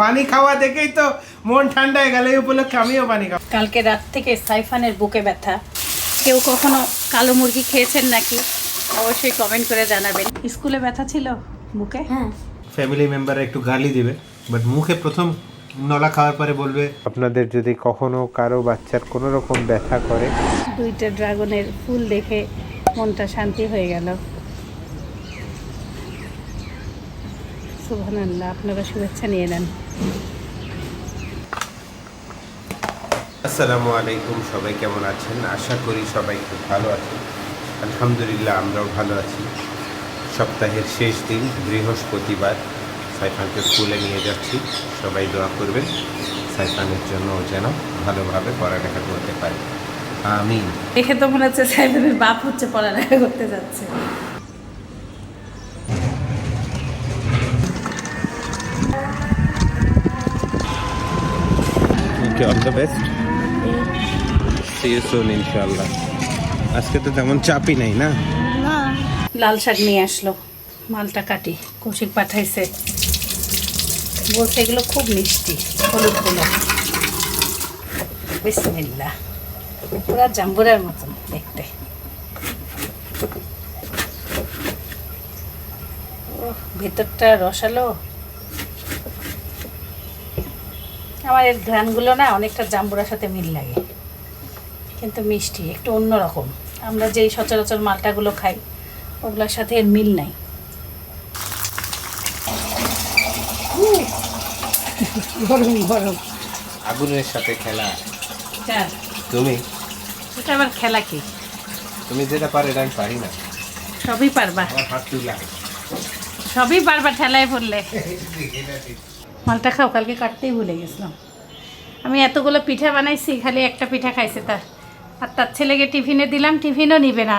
পানি খাওয়া দেখেই তো মন ঠান্ডা হয়ে গেল। এই উপলক্ষে আমিও পানি খাব। কালকে রাত থেকে সাইফানের বুকে ব্যথা। কেউ কখনো কালো মুরগি খেয়েছেন নাকি? অবশ্যই কমেন্ট করে জানাবেন। স্কুলে ব্যথা ছিল বুকে? হ্যাঁ। ফ্যামিলি মেম্বাররা একটু গালি দিবে বাট মুখে প্রথম নলা খাওয়ার পরে বলবে আপনাদের যদি কখনো কারও বাচ্চার কোনো রকম ব্যথা করে। দুইটা ড্রাগনের ফুল দেখে মনটা শান্তি হয়ে গেল। সুবহানাল্লাহ আপনারা শুভেচ্ছা নিয়ে নেন। আসসালামু আলাইকুম, সবাই কেমন আছেন? আশা করি সবাই খুব ভালো আছেন। আলহামদুলিল্লাহ, আমরাও ভালো আছি। সপ্তাহের শেষ দিন, বৃহস্পতিবার। সাইফানকে স্কুলে নিয়ে যাচ্ছি। সবাই দোয়া করবেন। সাইফানের জন্য যেন ভালোভাবে পড়ালেখা করতে পারে। আমি দেখে তো মনে হচ্ছে সাইফানের বাপ হচ্ছে পড়ালেখা করতে যাচ্ছে। Okay all the best see you soon ইনশাআল্লাহ আজকে তো তেমন চাপই নাই, না? লাল শাক নিয়ে আসলো। মালটা কাটি, কৌশিক পাঠাইছে। বলছে এগুলো খুব মিষ্টি, হলুদগুলো বিসমিল্লা পুরা জাম্বুরার মতন দেখতে। ভেতরটা রসালো। আমার এর ঘ্রানগুলো না অনেকটা জাম্বুরার সাথে মিল লাগে। কিন্তু মিষ্টি একটু অন্যরকম। আমরা যেই সচরাচর মালটাগুলো খাই ওগুলোর সাথে এর মিল নাই। গরম গরম আগুনের সাথে খেলা। তুমি? এটা আবার খেলা কি? তুমি যেটা পারে এটা আমি পারি না। সবই পারবা। হাত তুলা সবই পারবা ঠেলায় পড়লে। মালটা খাও কালকে কাটতেই ভুলে গেছিলাম। আমি এতগুলো পিঠা বানাইছি খালি একটা পিঠা খাইছে তার। আর তার ছেলেকে টিফিনে দিলাম টিফিনও নিবে না।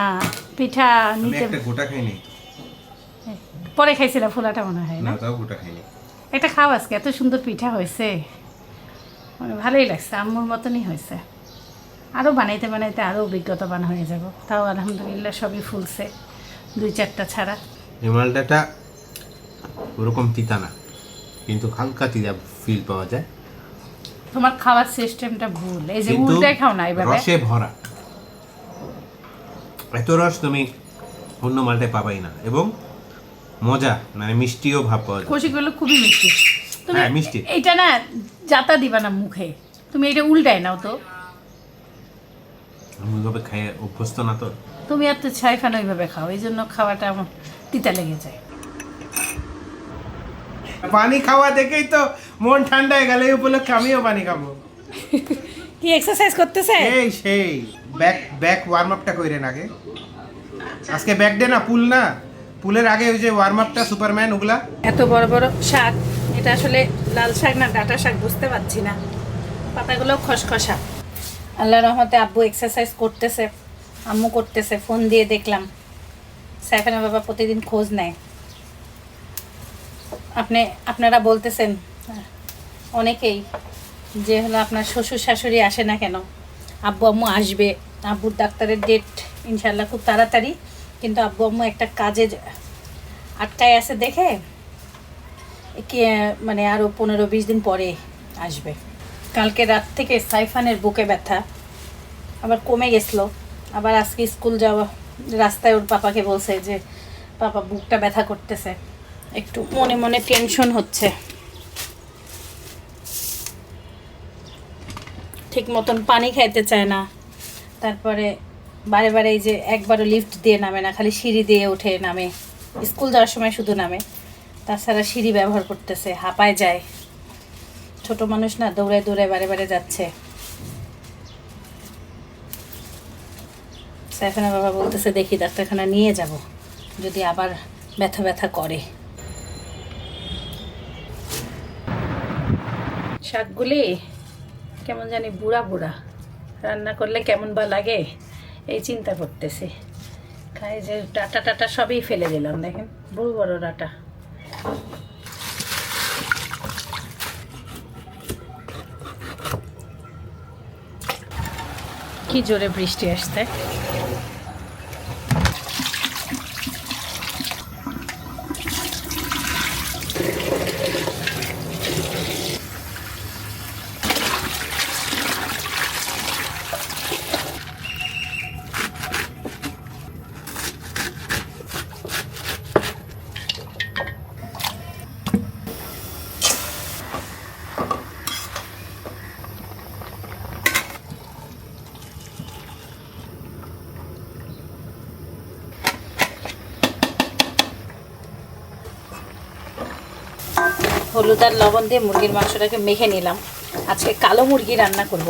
পিঠা নিতে গোটা খাইনি। পরে খাইছিল ফোলাটা মনে হয় না না? তাও গোটা খাইনি। এটা খাও আজকে এত সুন্দর পিঠা হয়েছে। মানে ভালোই লাগছে আম্মুর মতনই হয়েছে। আরও বানাইতে বানাইতে আরও অভিজ্ঞতাবান হয়ে যাব। তাও আলহামদুলিল্লাহ সবই ফুলছে দুই চারটা ছাড়া। এই মালটাটা ওরকম তিতা না। কিন্তু হালকা তিতা ফিল পাওয়া যায়। তোমার খাওয়ার সিস্টেমটা ভুল। এই যে উল্টাই খাও না এইভাবে রসে ভরা। এত রস তুমি অন্য মালটায় পাবাই না। এবং মজা মানে মিষ্টিও ভাব পাওয়া যায়। কষিগুলো খুবই মিষ্টি। তুমি হ্যাঁ, মিষ্টি। এইটা না জাতা দিবা না মুখে। তুমি এটা উল্টাই নাও তো। আমি ওইভাবে খাই অভ্যস্ত না তো। তুমি আর তো ছাই ফান ওইভাবে খাও। এই জন্য খাওয়াটা আমার তিতা লেগে যায়। পানি খাওয়া দেখেই তো মন ঠান্ডা হয়ে গেল এই উপলক্ষে আমিও পানি খাব। কি এক্সারসাইজ করতেছে? এই সেই ব্যাক ব্যাক ওয়ার্ম আপটা কইরেন আগে। আজকে ব্যাক ডে না পুল না। পুলের আগে ওই যে ওয়ার্ম আপটা সুপারম্যান ওগুলা। এত বড় বড় শাক এটা আসলে লাল শাক না ডাটা শাক বুঝতে পারছি না। পাতাগুলো খসখসা। আল্লাহ রহমতে আব্বু এক্সারসাইজ করতেছে আম্মু করতেছে ফোন দিয়ে দেখলাম। সাইফানা বাবা প্রতিদিন খোঁজ নেয়। আপনি, আপনারা বলতেছেন অনেকেই যে হলো আপনার শ্বশুর শাশুড়ি আসে না কেন? আব্বু আম্মু আসবে, আব্বুর ডাক্তারের ডেট ইনশাল্লাহ খুব তাড়াতাড়ি, কিন্তু আব্বু আম্মু একটা কাজে আটকায় আছে দেখে কি মানে আরও পনেরো বিশ দিন পরে আসবে। কালকে রাত থেকে সাইফানের বুকে ব্যথা, আবার কমে গেছিল। আবার আজকে স্কুল যাওয়া, রাস্তায় ওর পাপাকে বলছে যে, পাপা, বুকটা ব্যথা করতেছে। একটু মনে মনে টেনশন হচ্ছে। ঠিক মতন পানি খাইতে চায় না। তারপরে বারে বারে এই যে একবারও লিফট দিয়ে নামে না, খালি সিঁড়ি দিয়ে ওঠে নামে। স্কুল যাওয়ার সময় শুধু নামে। তাছাড়া সিঁড়ি ব্যবহার করতেছে, হাঁপায় যায়। ছোট মানুষ না দৌড়ায় দৌড়ায় বারে বারে যাচ্ছে। সাইফানা বাবা বলতেছে, দেখি ডাক্তারখানা নিয়ে যাব। যদি আবার ব্যথা ব্যথা করে। শাকগুলি কেমন জানি বুড়া বুড়া। রান্না করলে কেমন বা লাগে, এই চিন্তা করতেছি। খাই যে ডাটা টাটা সবই ফেলে দিলাম, দেখেন, বড় বড় ডাটা। কি জোরে বৃষ্টি আসছে। হলুদ আর লবণ দিয়ে মুরগির মাংসটাকে মেখে নিলাম। আজকে কালো মুরগি রান্না করব।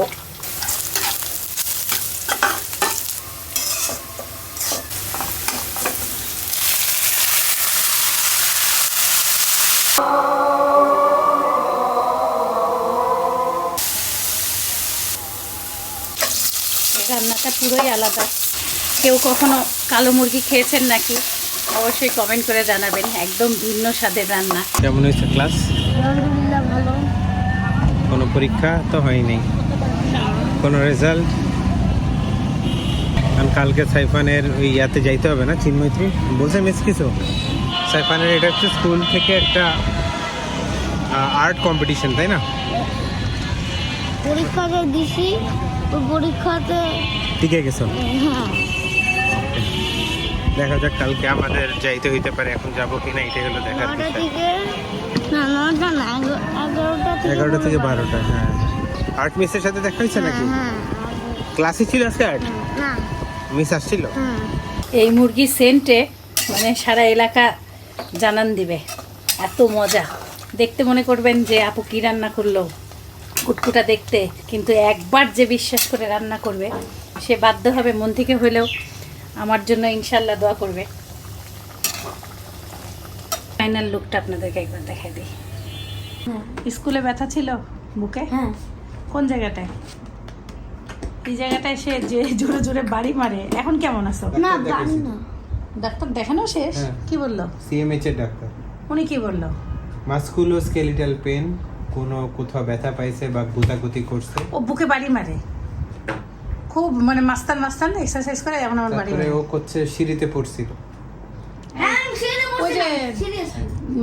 রান্নাটা পুরোই আলাদা। কেউ কখনো কালো মুরগি খেয়েছেন নাকি? অবশ্যই কমেন্ট করে জানাবেন একদম ভিন্ন স্বাদের রান্না। কেমন হয়েছে ক্লাস? ভালো। কোনো পরীক্ষা তো হয়নি। কোনো রেজাল্ট কারণ কালকে সাইফানের ওই ইয়াতে যাইতে হবে না চিন্ময়ত্রী বলছে মিস কিছু? সাইফানের এটা হচ্ছে স্কুল থেকে একটা আর্ট কম্পিটিশন তাই না? পরীক্ষাতে দিছি ওই পরীক্ষাতে টিকে গেছো? হ্যাঁ। দেখা যাক কালকে আমাদের যাইতে হইতে পারে এখন যাব কিনা এটাই হলো এগা- এগারোটা থেকে। বারোটা হ্যাঁ। আর্ট মিসের সাথে দেখা হয়েছে নাকি? হ্যাঁ ক্লাসে ছিল আজকে আর্ট? মিস আসছিল? হ্যাঁ। এই মুরগির সেন্টে মানে সারা এলাকা জানান দিবে। এত মজা। দেখতে মনে করবেন যে আপু কি রান্না করল। কুটকুটা দেখতে। কিন্তু একবার যে বিশ্বাস করে রান্না করবে সে বাধ্য হবে মন থেকে হলেও আমার জন্য ইনশাল্লাহ দোয়া করবে। ফাইনাল লুকটা আপনাদেরকে একবার দেখাই দিই। স্কুলে ব্যথা ছিল বুকে? হ্যাঁ। কোন জায়গাটায়? এই জায়গাটায় সে যে জোরে জোরে বাড়ি মারে এখন কেমন আছো? না ডাক্তার জানি দেখাইছি। না। ডাক্তার দেখানো শেষ? হ্যাঁ। কি বলল? সিএমএইচ এর ডাক্তার। উনি কি বলল? মাস্কুলো স্কেলিটাল পেন কোনো কোথাও ব্যথা পাইছে বা গুতাগুতি করছে? ও বুকে বাড়ি মারে? খুব মানে মাস্তান মাস্তান এক্সারসাইজ করে এমন আমার বাড়ি ও করছে সিঁড়িতে পড়ছিল। হ্যাঁ ওই যে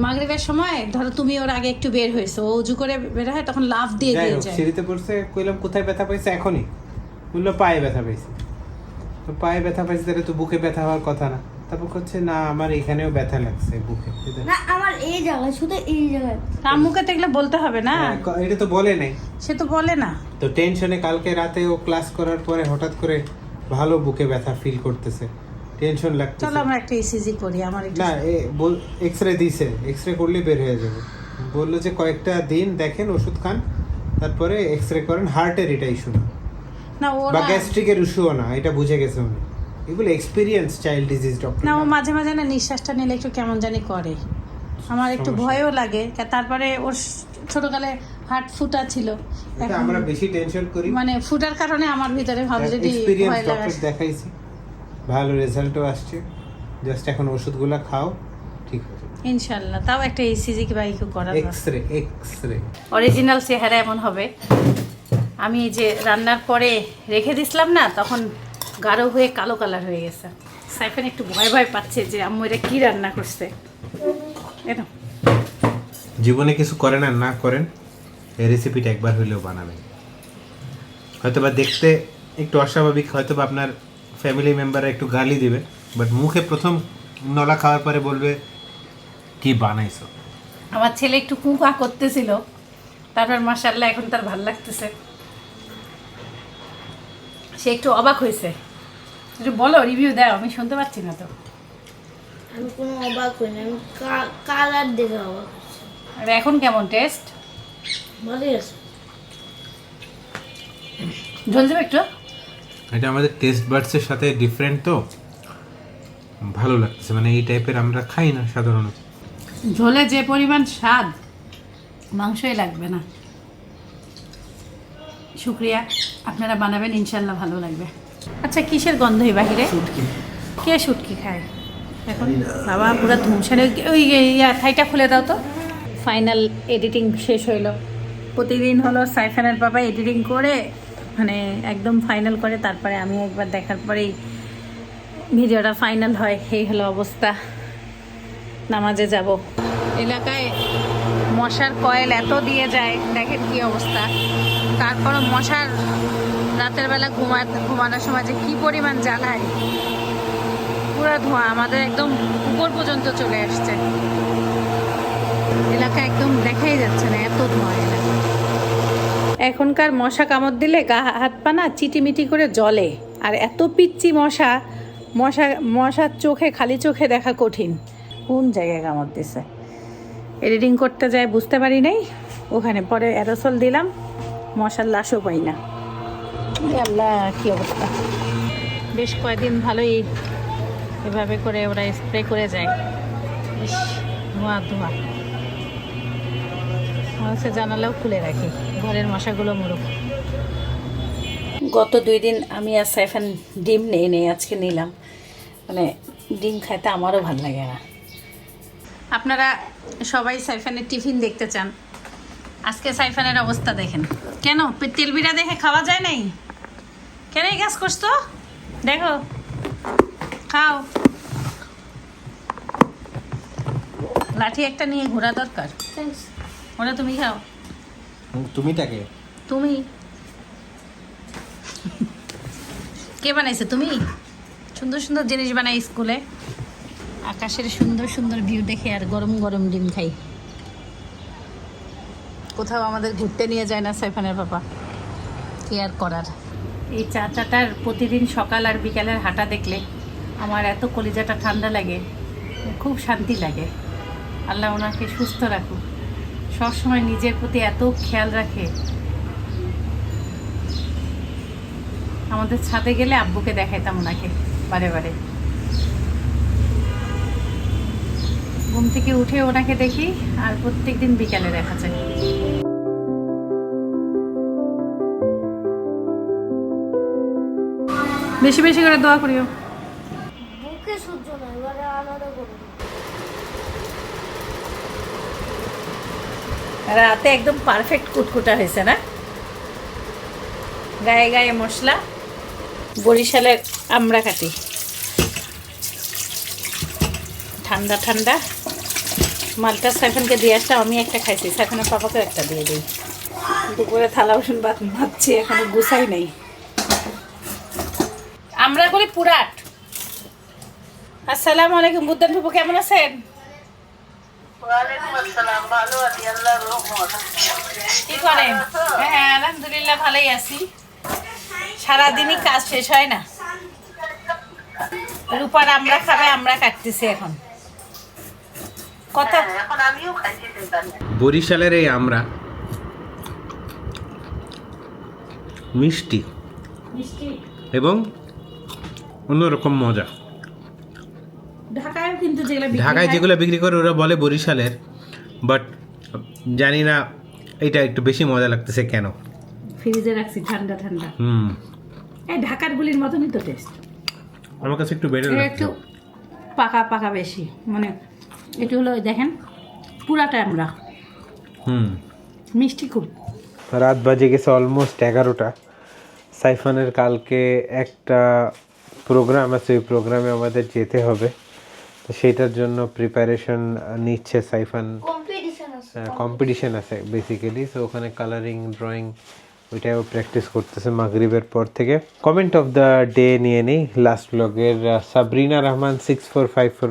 মাগরিবের সময় ধরো তুমি ওর আগে একটু বের হয়েছো ও উজু করে বের হয় তখন লাভ দিয়ে দিয়ে যায়। সিঁড়িতে পড়ছে কইলাম কোথায় ব্যথা পাইছে এখনই। বলল পায়ে ব্যথা পাইছে। তো পায়ে ব্যথা পাইছে তাহলে তো বুকে ব্যথা হওয়ার কথা না। তারপর হচ্ছে না আমার এখানেও ব্যথা লাগছে বুকে। না আমার এই জায়গায় শুধু এই জায়গায়। আম্মুকে তো এগুলো বলতে হবে না। হ্যাঁ, এটা তো বলে নাই। সে তো বলে না। তো টেনশনে কালকে রাতে ও ক্লাস করার পরে হঠাৎ করে ভালো বুকে ব্যথা ফিল করতেছে। টেনশন লাগছে চলো আমরা একটা ইসিজি করি আমার না এক্স রে দিছে। এক্স রে করলে বের হয়ে যাবে। বলল যে কয়েকটা দিন দেখেন ওষুধ খান তারপরে এক্স রে করেন হার্টের এটা ইস্যু না না ও বা গ্যাস্ট্রিকের ইস্যুও না এটা বুঝে গেছে উনি। এগুলো এক্সপিরিয়েন্স চাইল্ড ডিজিজ ডক্টর না ও মাঝে মাঝে না নিঃশ্বাসটা নিলে একটু কেমন জানি করে। আমার একটু ভয়ও লাগে। কা- তারপরে ওর ছোটকালে হার্ট ফুটা ছিল। এটা আমরা বেশি টেনশন করি। মানে ফুটার কারণে আমার ভিতরে ভাবছি এক্সপিরিয়েন্স ভয় লাগা ডক্টর দেখাইছি। ভালো রেজাল্টও আসছে। জাস্ট এখন ওষুধগুলো খাও ঠিক যাবে। ইনশাল্লাহ তাও একটা ইসিজি বা ইকো করা X ray X ray original চেহারা এমন হবে। আমি যে রান্নার পরে রেখে দিছিলাম না তখন গাঢ় হয়ে কালো কালার হয়ে গেছে। সাইফান একটু ভয় ভয় পাচ্ছে যে আম্মু এটা কি রান্না করছে। এটা জীবনে কিছু করেন আর না করেন এই রেসিপিটা একবার হইলেও বানাবেন। হয়তো বা দেখতে একটু অস্বাভাবিক হয়তো বা আপনার ফ্যামিলি মেম্বাররা একটু গালি দিবে বাট মুখে প্রথম নলা খাওয়ার পরে বলবে কি বানাইছো? আমার ছেলে একটু কুকা করতেছিল তারপর মাসাল্লাহ এখন তার ভালো লাগতেছে। সে একটু অবাক হয়েছে একটু বলো রিভিউ দাও আমি শুনতে পাচ্ছি না তো। আমি কোনো অবাক হইনি আমি কালার দেখে অবাক আর এখন কেমন টেস্ট ভালোই আছে। ঝোল দেবে একটু? এটা আমাদের টেস্ট বার্ডসের সাথে ডিফারেন্ট তো। ভালো লাগতেছে মানে এই টাইপের আমরা খাই না সাধারণত। ঝোলে যে পরিমাণ স্বাদ মাংসই লাগবে না। শুক্রিয়া আপনারা বানাবেন ইনশাল্লাহ ভালো লাগবে। আচ্ছা কিসের গন্ধই বাহিরে? কে শুটকি খায়? এখন বাবা পুরো ধুমসারে ওই ইয়া থাইটা খুলে দাও তো। ফাইনাল এডিটিং শেষ হইল। প্রতিদিন হলো সাইফানের বাবা এডিটিং করে মানে একদম ফাইনাল করে তারপরে আমি একবার দেখার পরেই ভিডিওটা ফাইনাল হয় এই হলো অবস্থা। নামাজে যাব। এলাকায় মশার কয়েল এত দিয়ে যায় দেখেন কি অবস্থা। তারপরও মশার রাতের বেলা ঘুমা ঘুমানোর সময় যে কী পরিমাণ জ্বালায়। পুরো ধোঁয়া আমাদের একদম উপর পর্যন্ত চলে আসছে। এলাকা একদম দেখাই যাচ্ছে না, এত ধোঁয়া এলাকা। এখনকার মশা কামড় দিলে গা হাত পা না চিটিমিটি করে জলে আর এত পিচ্ছি মশা মশা, মশার চোখে, খালি চোখে দেখা কঠিন। কোন জায়গায় কামড় দিছে? এডিটিং করতে যায় বুঝতে পারি নাই। ওখানে পরে অ্যারোসল দিলাম। মশার লাশও পাই না। আল্লাহ কী অবস্থা? বেশ কয়েকদিন ভালোই এভাবে করে ওরা স্প্রে করে যায়। ইস ধোঁয়া ধোঁয়া। মনে হচ্ছে জানালাও খুলে রাখি ঘরের মশাগুলো মরুক। গত দুই দিন আমি আর সাইফান ডিম নেই নেই আজকে নিলাম। মানে ডিম খাইতে আমারও ভালো লাগে না। আপনারা সবাই সাইফানের টিফিন দেখতে চান। আজকে সাইফানের অবস্থা দেখেন। কেন? পে- তেলবিরা দেখে খাওয়া যায় নাই? কেন এই কাজ করছ? দেখো। খাও। লাঠি একটা নিয়ে ঘোরা দরকার। ওটা তুমি খাও। তুমিটাকে? তুমি। কে বানাইছে? তুমি? সুন্দর সুন্দর জিনিস বানাই স্কুলে। আকাশের সুন্দর সুন্দর ভিউ দেখে আর গরম গরম ডিম খাই। কোথাও আমাদের ঘুরতে নিয়ে যায় না সাইফানের বাবা। কি আর করার? এই চা চাটার প্রতিদিন সকাল আর বিকালের হাঁটা দেখলে আমার এত কলিজাটা ঠান্ডা লাগে, খুব শান্তি লাগে। আল্লাহ ওনাকে সুস্থ রাখুক। সবসময় নিজের প্রতি এত খেয়াল রাখে। আমাদের ছাদে গেলে আব্বুকে দেখাইতাম ওনাকে বারে বারে। ঘুম থেকে উঠে ওনাকে দেখি আর প্রত্যেকদিন বিকালে দেখা যায়। বেশি বেশি করে দোয়া করিও। বুকে সহ্য না এবারে আলাদা করব রাতে একদম পারফেক্ট কুটকুটা হয়েছে না? গায়ে গায়ে মশলা বরিশালের আমরা কাটি। ঠান্ডা ঠান্ডা। মালটা সাইফানকে দিয়ে আসলাম আমি একটা খাইছি সাইফানের পাপাকেও একটা দিয়ে দিই। দুপুরে থালা বাসন ভাত ভাবছি এখনও গুছাই নেই। আমরা করি পুরাট। আসসালামু আলাইকুম বুদ্ধান ফুপু কেমন আছেন? কি করেন? হ্যাঁ আলহামদুলিল্লাহ ভালোই আছি। সারাদিনই কাজ শেষ হয় না। রূপার আমরা খাবে আমরা কাটতেছি এখন। কত বরিশালের এই আমরা। মিষ্টি। মিষ্টি? এবং অন্যরকম মজা। ঢাকায় কিন্তু যেগুলো বিক্রি ঢাকায় যেগুলো বিক্রি করে ওরা বলে বরিশালের বাট জানি না এটা একটু বেশি মজা লাগতেছে কেন। ফ্রিজে রাখছি ঠান্ডা ঠান্ডা। হুম। এই ঢাকার গুলির মতনই তো টেস্ট আমার কাছে একটু বেটার লাগছে। একটু পাকা পাকা বেশি মানে এটা হলো দেখেন পুরাটা আমরা। হুম। মিষ্টি খুব। রাত বাজে গেছে অলমোস্ট এগারোটা। সাইফানের কালকে একটা প্রোগ্রাম আছে ওই প্রোগ্রামে আমাদের যেতে হবে। তো সেটার জন্য প্রিপারেশন নিচ্ছে সাইফান। কম্পিটিশন আছে আছে বেসিক্যালি সো ওখানে কালারিং ড্রয়িং ওইটাও প্র্যাকটিস করতেছে মাগরিবের পর থেকে। কমেন্ট অফ দ্য ডে নিয়ে নিই। লাস্ট ব্লগের Sabrina Rahman six four five four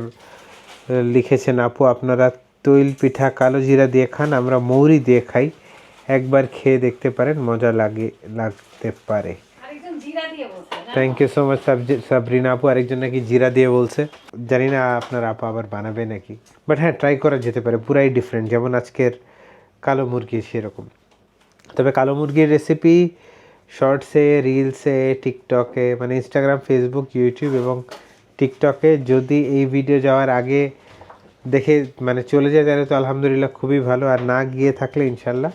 লিখেছেন আপু আপনারা তৈল পিঠা কালো জিরা দিয়ে খান আমরা মৌরি দিয়ে খাই। একবার খেয়ে দেখতে পারেন মজা লাগে লাগতে পারে আরেকজন জিরা দিয়ে বলছে thank you so much Sabrina আপু, আরেকজন নাকি জিরা দিয়ে বলছে। জানি না আপনার আপা আবার বানাবে নাকি। বাট হ্যাঁ ট্রাই করা যেতে পারে, পুরাই ডিফারেন্ট যেমন আজকের কালো মুরগি সেরকম। তবে কালো মুরগির রেসিপি শর্টসে রিলসে টিকটকে মানে ইনস্টাগ্রাম ফেসবুক ইউটিউব এবং টিকটকে যদি এই ভিডিও যাওয়ার আগে দেখে মানে চলে যায়, তাহলে তো আলহামদুলিল্লাহ খুবই ভালো। আর না গিয়ে থাকলে ইনশাল্লাহ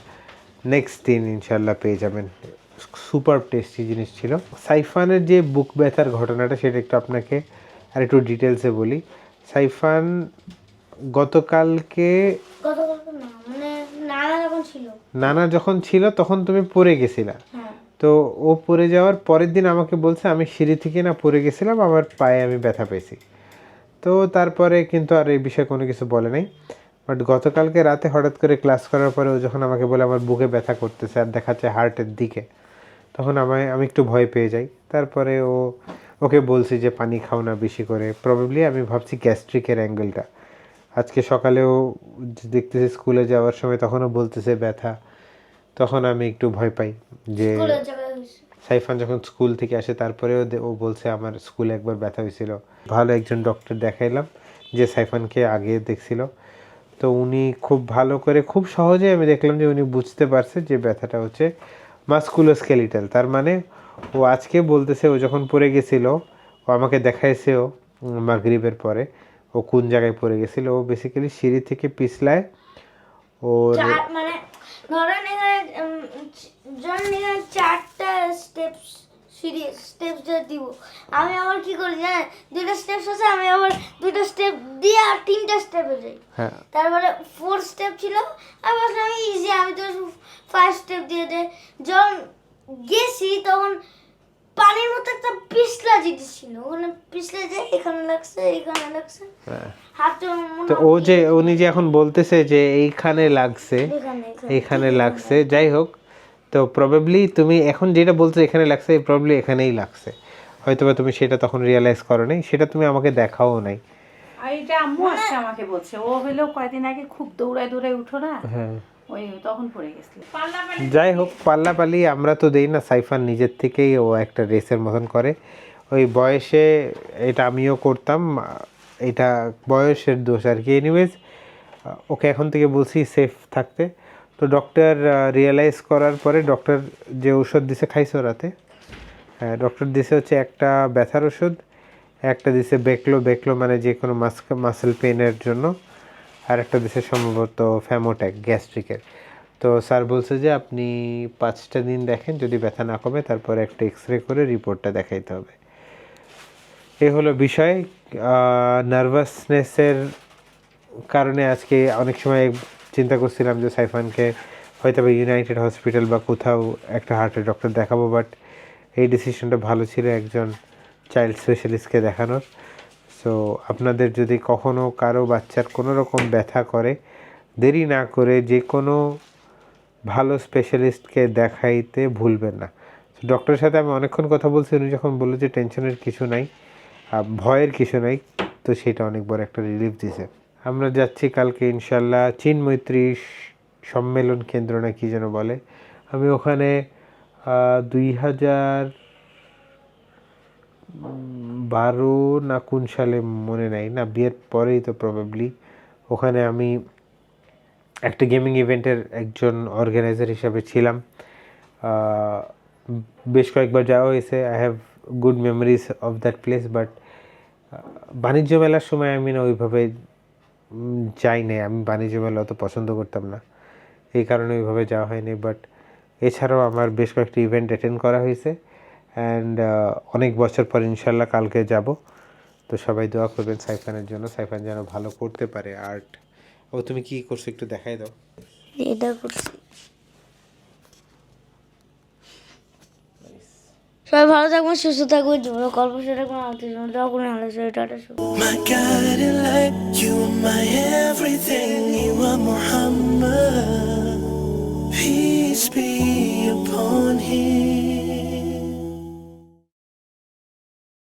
নেক্সট দিন ইনশাল্লাহ পেয়ে যাবেন। সুপার টেস্টি জিনিস ছিল। সাইফানের যে বুক ব্যথার ঘটনাটা সেটা একটু আপনাকে আর একটু ডিটেলসে বলি। সাইফান গতকালকে মানে নানা যখন ছিল। নানা যখন ছিল তখন তুমি পড়ে গেছিলা। হ্যাঁ। তো ও পড়ে যাওয়ার পরের দিন আমাকে বলছে আমি সিঁড়ি থেকে না পড়ে গেছিলাম আমার পায়ে আমি ব্যথা পেয়েছি। তো তারপরে কিন্তু আর এই বিষয়ে কোনো কিছু বলে নাই। বাট গতকালকে রাতে হঠাৎ করে ক্লাস করার পরে ও যখন আমাকে বলে আমার বুকে ব্যথা করতেছে আর দেখাচ্ছে হার্টের দিকে। তখন আমায় আমি একটু ভয় পেয়ে যাই। তারপরে ও ওকে বলছি যে পানি খাও না বেশি করে। প্রবাবলি আমি ভাবছি গ্যাস্ট্রিকের অ্যাঙ্গেলটা আজকে সকালেও দেখতেছি স্কুলে যাওয়ার সময় তখনও বলতেছে ব্যথা। তখন আমি একটু ভয় পাই যে সাইফান যখন স্কুল থেকে আসে তারপরেও ও বলছে আমার স্কুলে একবার ব্যথা হয়েছিল। ভালো একজন ডক্টর দেখাইলাম যে সাইফানকে আগে দেখছিল। তো উনি খুব ভালো করে খুব সহজে আমি দেখলাম যে উনি বুঝতে পারছে যে ব্যথাটা হচ্ছে মাস্কুলোস্কেলিটাল তার মানে ও আজকে বলতেছে, ও যখন পড়ে গেছিল, ও আমাকে দেখাইছে ও মাগরিবের পরে, ও কোন জায়গায় পড়ে গেছিল, ও বেসিক্যালি সিঁড়ি থেকে পিছলায় ওর মানে ধরেন এখানে চারটা স্টেপস সিঁড়ি স্টেপস দিয়ে দিব। আমি আবার কি করি জানেন? দুইটা স্টেপস আছে আমি আবার দুইটা স্টেপ দিয়ে আর তিনটা স্টেপে যাই। হ্যাঁ। তারপরে ফোর স্টেপ ছিল আমি ভাবলাম ইজি আমি তো ফাইভ স্টেপ দিয়ে দে যখন গেছি তখন পানির মতো একটা পিছলা ছিল ওখানে পিছলে যে এখানে লাগছে এখানে লাগছে। হ্যাঁ। হাতে তো ও যে উনি যে এখন বলতেছে যে এইখানে লাগছে এখানে লাগছে। যাই হোক তো প্রবাবলি তুমি এখন যেটা বলছো এখানে লাগছে প্রবাবলি এখানেই লাগছে। হয়তো বা তুমি সেটা তখন রিয়েলাইজ করো নাই সেটা তুমি আমাকে দেখাও নাই। আর এটা আম্মু আজকে আমাকে বলছে ও হলো কয়দিন আগে খুব দৌড়ায় দৌড়ায় উঠো না? হ্যাঁ। ওই তখন পড়ে গেছিল। যাই হোক পাল্লাপালি আমরা তো দেই না সাইফান নিজের থেকেই ও একটা রেসের মতন করে। ওই বয়সে এটা আমিও করতাম এটা বয়সের দোষ আর কি এনিওয়েজ ওকে এখন থেকে বলছি সেফ থাকতে। তো ডক্টর রিয়েলাইজ করার পরে ডক্টর যে ওষুধ দিছে খাইছো রাতে ডক্টর দিছে হচ্ছে একটা ব্যথার ওষুধ একটা দিছে বেকলো বেকলো মানে যে কোনো মাস্ক মাসেল পেনের জন্য, আর একটা দিছে সম্ভবত ফ্যামোট্যাক গ্যাস্ট্রিকের তো স্যার বলছে যে আপনি পাঁচটা দিন দেখেন, যদি ব্যথা না কমে, তারপরে একটা এক্স রে করে রিপোর্টটা দেখাইতে হবে। এ হলো বিষয় নার্ভাসনেসের কারণে আজকে অনেক সময় চিন্তা করছিলাম যে সাইফানকে হয়তো বা ইউনাইটেড হসপিটাল বা কোথাও একটা হার্টের ডক্টর দেখাবো বাট এই ডিসিশনটা ভালো ছিল একজন চাইল্ড স্পেশালিস্টকে দেখানোর। সো আপনাদের যদি কখনো কারও বাচ্চার কোনো রকম ব্যথা করে, দেরি না করে যে কোনো ভালো স্পেশালিস্টকে দেখাইতে ভুলবেন না। ডক্টরের সাথে আমি অনেকক্ষণ কথা বলছি, উনি যখন বলল যে টেনশনের কিছু নাই ভয়ের কিছু নাই, তো সেটা অনেক বড় একটা রিলিফ দিছে। আমরা যাচ্ছি কালকে ইনশাল্লাহ চীন মৈত্রী সম্মেলন কেন্দ্র না কি যেন বলে। আমি ওখানে দুই হাজার বারো না কোন সালে মনে নাই, না বিয়ের পরেই তো প্রবাবলি ওখানে আমি একটা গেমিং ইভেন্টের একজন অর্গানাইজার হিসাবে ছিলাম। বেশ কয়েকবার যাওয়া হয়েছে। I have good memories of that place but বাণিজ্য মেলার সময় আমি না ওইভাবে যাই নাই। আমি বাণিজ্য মেলা অত পছন্দ করতাম না। এই কারণে ওইভাবে যাওয়া হয়নি। বাট এছাড়াও আমার বেশ কয়েকটি ইভেন্ট অ্যাটেন্ড করা হয়েছে। অ্যান্ড অনেক বছর পর ইনশাল্লাহ কালকে যাব। তো সবাই দোয়া করবেন সাইফানের জন্য। সাইফান যেন ভালো করতে পারে। আর্ট ও, তুমি কী করছ একটু দেখাই দাও। এটা করছি সবাই ভালো থাকবেন সুস্থ থাকবেন জীবনে গল্প সেটা কোনো আমাদের জন্য করে ভালো টাটা you are Muhammad. Peace be upon him.